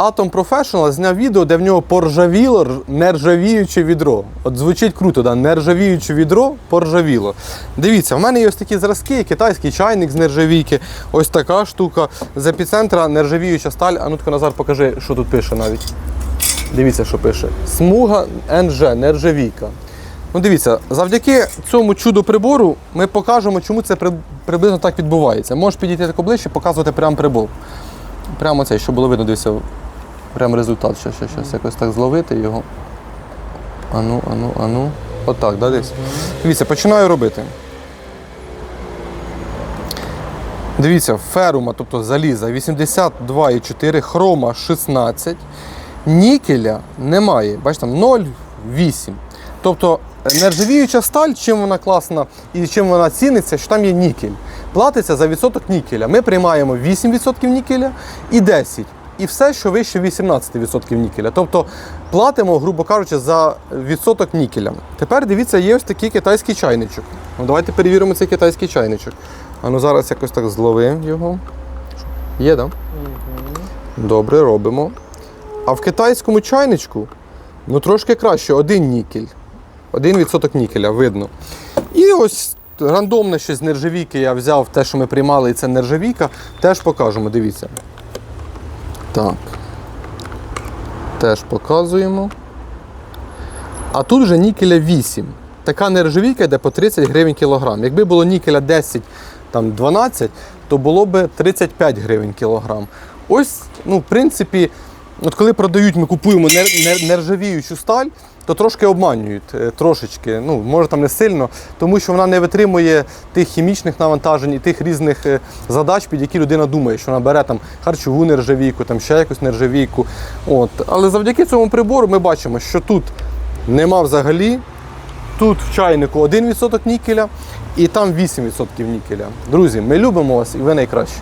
Atom Professional зняв відео, де в нього поржавіло нержавіюче відро. От звучить круто, да? нержавіюче відро поржавіло. Дивіться, в мене є ось такі зразки, китайський чайник з нержавійки, ось така штука. З епіцентра нержавіюча сталь. А Назар, покажи, що тут пише навіть. Дивіться, що пише. Смуга НЖ, нержавійка. Ну, дивіться, завдяки цьому чуду прибору ми покажемо, чому це приблизно так відбувається. Можеш підійти тако ближче, показувати прям прибор. Прямо цей, щоб було видно, дивіться, прям результат. Ще, ще, ще, якось так зловити його. Ану, ану, ану. Отак, да, десь. Дивіться, починаю робити. Дивіться, ферума, тобто заліза 82,4, хрома 16, нікеля немає. Бачите, там 0,8. Тобто нержавіюча сталь, чим вона класна і чим вона ціниться, що там є нікель. Платиться за відсоток нікеля. Ми приймаємо 8% нікеля і 10%. І все, що вище 18% нікеля. Тобто платимо, грубо кажучи, за відсоток нікеля. Тепер дивіться, є ось такий китайський чайничок. Ну, давайте перевіримо цей китайський чайничок. А ну зараз якось так зловив його. Є, так? Да? Добре, робимо. А в китайському чайничку ну трошки краще, один нікель. Один відсоток нікеля, видно. І ось рандомне щось з нержавійки я взяв те, що ми приймали, і це нержавійка, теж покажемо, дивіться. Так. Теж показуємо. А тут вже нікеля 8. Така нержавійка йде по 30 гривень кілограм. Якби було нікеля 10, там 12, то було б 35 гривень кілограм. Ось, ну, в принципі, от коли продають, ми купуємо нер, нер, нержавіючу сталь, то трошки обманюють, е, трошечки, ну, може там не сильно, тому що вона не витримує тих хімічних навантажень і тих різних е, задач, під які людина думає, що вона бере там харчову нержавійку, там ще якусь нержавійку. От. Але завдяки цьому прибору ми бачимо, що тут нема взагалі. Тут в чайнику 1% нікеля і там 8% нікеля. Друзі, ми любимо вас і ви найкраще.